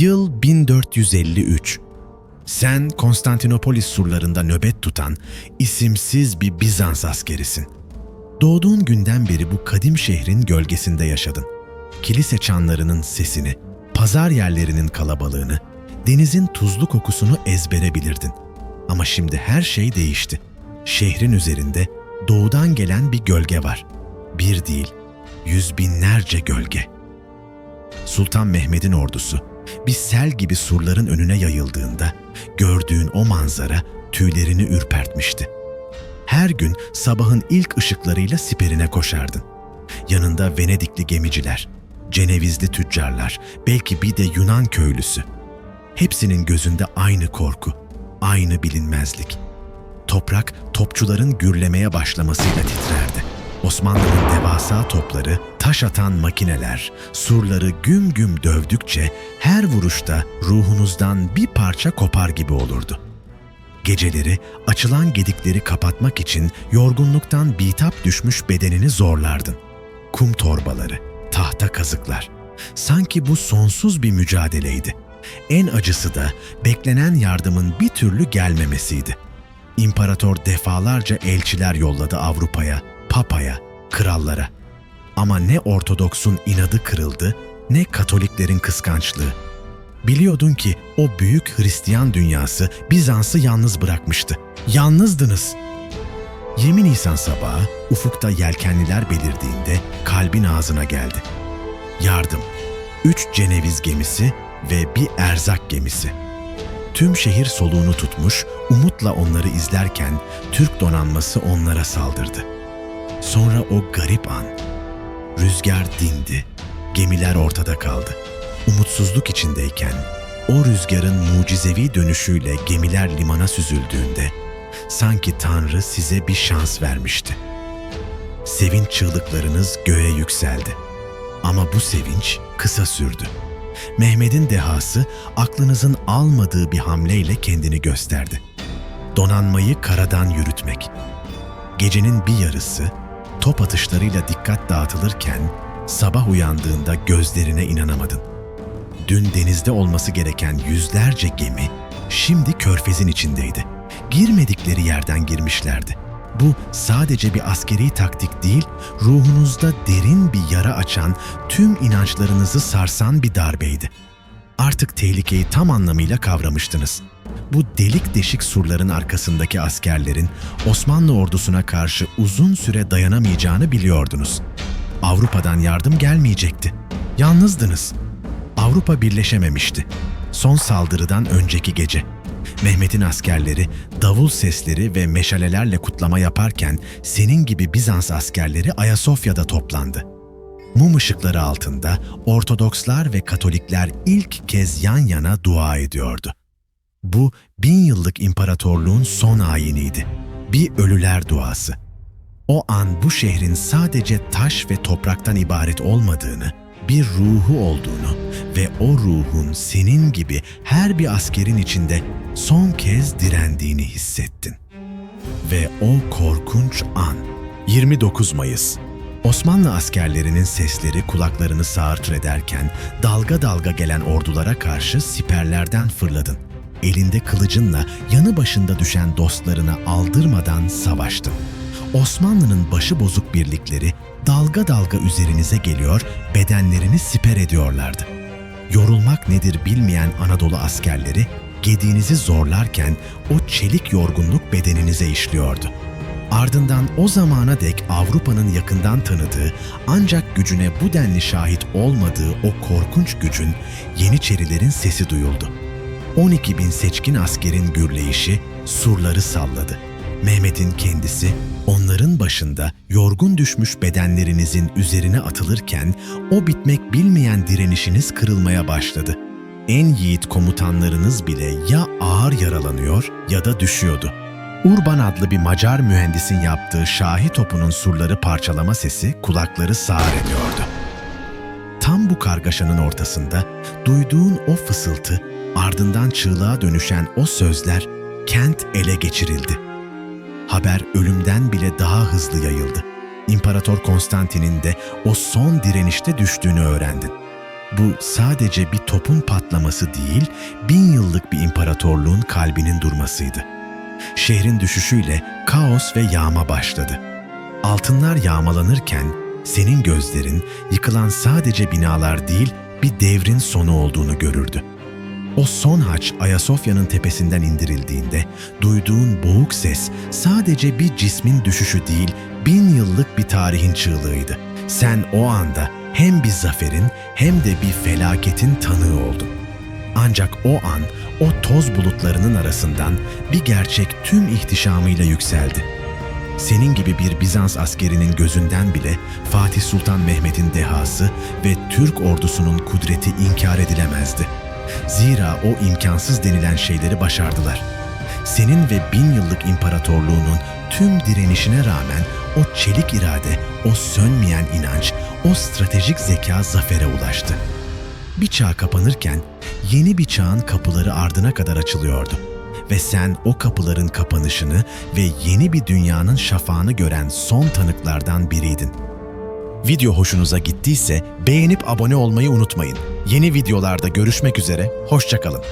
Yıl 1453. Sen Konstantinopolis surlarında nöbet tutan isimsiz bir Bizans askerisin. Doğduğun günden beri bu kadim şehrin gölgesinde yaşadın. Kilise çanlarının sesini, pazar yerlerinin kalabalığını, denizin tuzlu kokusunu ezbere bilirdin. Ama şimdi her şey değişti. Şehrin üzerinde doğudan gelen bir gölge var. Bir değil, yüz binlerce gölge. Sultan Mehmet'in ordusu bir sel gibi surların önüne yayıldığında gördüğün o manzara tüylerini ürpertmişti. Her gün sabahın ilk ışıklarıyla siperine koşardın. Yanında Venedikli gemiciler, Cenevizli tüccarlar, belki bir de Yunan köylüsü. Hepsinin gözünde aynı korku, aynı bilinmezlik. Toprak topçuların gürlemeye başlamasıyla titrerdi. Osmanlı'nın devasa topları, taş atan makineler, surları güm güm dövdükçe her vuruşta ruhunuzdan bir parça kopar gibi olurdu. Geceleri açılan gedikleri kapatmak için yorgunluktan bitap düşmüş bedenini zorlardın. Kum torbaları, tahta kazıklar. Sanki bu sonsuz bir mücadeleydi. En acısı da beklenen yardımın bir türlü gelmemesiydi. İmparator defalarca elçiler yolladı Avrupa'ya, Papa'ya, krallara. Ama ne Ortodoks'un inadı kırıldı, ne Katoliklerin kıskançlığı. Biliyordun ki o büyük Hristiyan dünyası Bizans'ı yalnız bırakmıştı. Yalnızdınız. 20 Nisan sabahı ufukta yelkenliler belirdiğinde kalbin ağzına geldi. Yardım. Üç Ceneviz gemisi ve bir erzak gemisi. Tüm şehir soluğunu tutmuş, umutla onları izlerken Türk donanması onlara saldırdı. Sonra o garip an. Rüzgar dindi, gemiler ortada kaldı. Umutsuzluk içindeyken o rüzgarın mucizevi dönüşüyle gemiler limana süzüldüğünde sanki Tanrı size bir şans vermişti. Sevinç çığlıklarınız göğe yükseldi. Ama bu sevinç kısa sürdü. Mehmet'in dehası aklınızın almadığı bir hamleyle kendini gösterdi. Donanmayı karadan yürütmek. Gecenin bir yarısı top atışlarıyla dikkat dağıtılırken sabah uyandığında gözlerine inanamadın. Dün denizde olması gereken yüzlerce gemi şimdi körfezin içindeydi. Girmedikleri yerden girmişlerdi. Bu sadece bir askeri taktik değil, ruhunuzda derin bir yara açan, tüm inançlarınızı sarsan bir darbeydi. Artık tehlikeyi tam anlamıyla kavramıştınız. Bu delik deşik surların arkasındaki askerlerin Osmanlı ordusuna karşı uzun süre dayanamayacağını biliyordunuz. Avrupa'dan yardım gelmeyecekti. Yalnızdınız. Avrupa birleşememişti. Son saldırıdan önceki gece. Mehmet'in askerleri davul sesleri ve meşalelerle kutlama yaparken senin gibi Bizans askerleri Ayasofya'da toplandı. Mum ışıkları altında Ortodokslar ve Katolikler ilk kez yan yana dua ediyordu. Bu bin yıllık imparatorluğun son ayiniydi. Bir ölüler duası. O an bu şehrin sadece taş ve topraktan ibaret olmadığını, bir ruhu olduğunu ve o ruhun senin gibi her bir askerin içinde son kez direndiğini hissettin. Ve o korkunç an 29 Mayıs Osmanlı askerlerinin sesleri kulaklarını sağırtır ederken dalga dalga gelen ordulara karşı siperlerden fırladın. Elinde kılıcınla yanı başında düşen dostlarına aldırmadan savaştın. Osmanlı'nın başı bozuk birlikleri dalga dalga üzerinize geliyor, bedenlerini siper ediyorlardı. Yorulmak nedir bilmeyen Anadolu askerleri gediğinizi zorlarken o çelik yorgunluk bedeninize işliyordu. Ardından o zamana dek Avrupa'nın yakından tanıdığı ancak gücüne bu denli şahit olmadığı o korkunç gücün Yeniçerilerin sesi duyuldu. 12 bin seçkin askerin gürleyişi surları salladı. Mehmet'in kendisi onların başında yorgun düşmüş bedenlerinizin üzerine atılırken o bitmek bilmeyen direnişiniz kırılmaya başladı. En yiğit komutanlarınız bile ya ağır yaralanıyor ya da düşüyordu. Urban adlı bir Macar mühendisin yaptığı şahi topunun surları parçalama sesi kulakları sağır ediyordu. Tam bu kargaşanın ortasında duyduğun o fısıltı, ardından çığlığa dönüşen o sözler kent ele geçirildi. Haber ölümden bile daha hızlı yayıldı. İmparator Konstantin'in de o son direnişte düştüğünü öğrendin. bu sadece bir topun patlaması değil, bin yıllık bir imparatorluğun kalbinin durmasıydı. Şehrin düşüşüyle kaos ve yağma başladı. Altınlar yağmalanırken senin gözlerin yıkılan sadece binalar değil bir devrin sonu olduğunu görürdü. O son haç Ayasofya'nın tepesinden indirildiğinde duyduğun boğuk ses sadece bir cismin düşüşü değil bin yıllık bir tarihin çığlığıydı. Sen o anda hem bir zaferin hem de bir felaketin tanığı oldun. Ancak o an o toz bulutlarının arasından bir gerçek tüm ihtişamıyla yükseldi. Senin gibi bir Bizans askerinin gözünden bile Fatih Sultan Mehmet'in dehası ve Türk ordusunun kudreti inkar edilemezdi. Zira o imkansız denilen şeyleri başardılar. Senin ve bin yıllık imparatorluğunun tüm direnişine rağmen o çelik irade, o sönmeyen inanç, o stratejik zeka zafere ulaştı. Bir çağ kapanırken yeni bir çağın kapıları ardına kadar açılıyordu. Ve sen o kapıların kapanışını ve yeni bir dünyanın şafağını gören son tanıklardan biriydin. Video hoşunuza gittiyse beğenip abone olmayı unutmayın. Yeni videolarda görüşmek üzere, hoşçakalın.